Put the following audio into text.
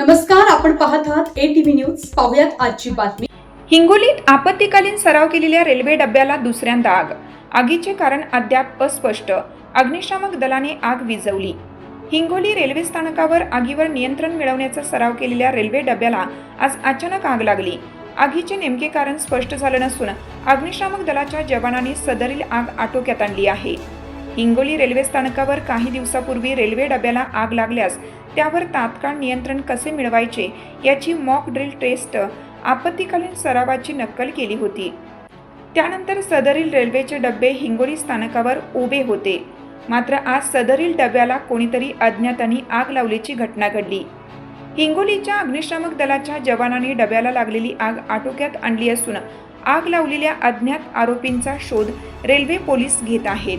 नमस्कार आपण पाहत आहात ए टीव्ही न्यूज पाहुयात आजची बातमी. हिंगोलीत आपत्तीकालीन सराव केलेल्या रेल्वे डब्याला दुसऱ्यांदा आग. आगीचे कारण अद्याप अस्पष्ट. अग्निशामक दलाने आग विझवली. हिंगोली रेल्वे स्थानकावर आगीवर नियंत्रण मिळवण्याचा सराव केलेल्या रेल्वे डब्याला आज अचानक आग लागली. आगीचे नेमके कारण स्पष्ट झालं नसून अग्निशामक दलाच्या जवानांनी सदरील आग आटोक्यात आणली आहे. हिंगोली रेल्वे स्थानकावर काही दिवसापूर्वी रेल्वे डब्याला आग लागल्यास त्यावर तात्काळ नियंत्रण कसे मिळवायचे याची मॉक ड्रिल टेस्ट आपत्तीकालीन सरावाची नक्कल केली होती. त्यानंतर सदरील रेल्वेचे डबे हिंगोली स्थानकावर उभे होते. मात्र आज सदरील डब्याला कोणीतरी अज्ञातांनी आग लावल्याची घटना घडली. हिंगोलीच्या अग्निशामक दलाच्या जवानांनी डब्याला लागलेली आग आटोक्यात आणली असून आग लावलेल्या अज्ञात आरोपींचा शोध रेल्वे पोलीस घेत आहेत.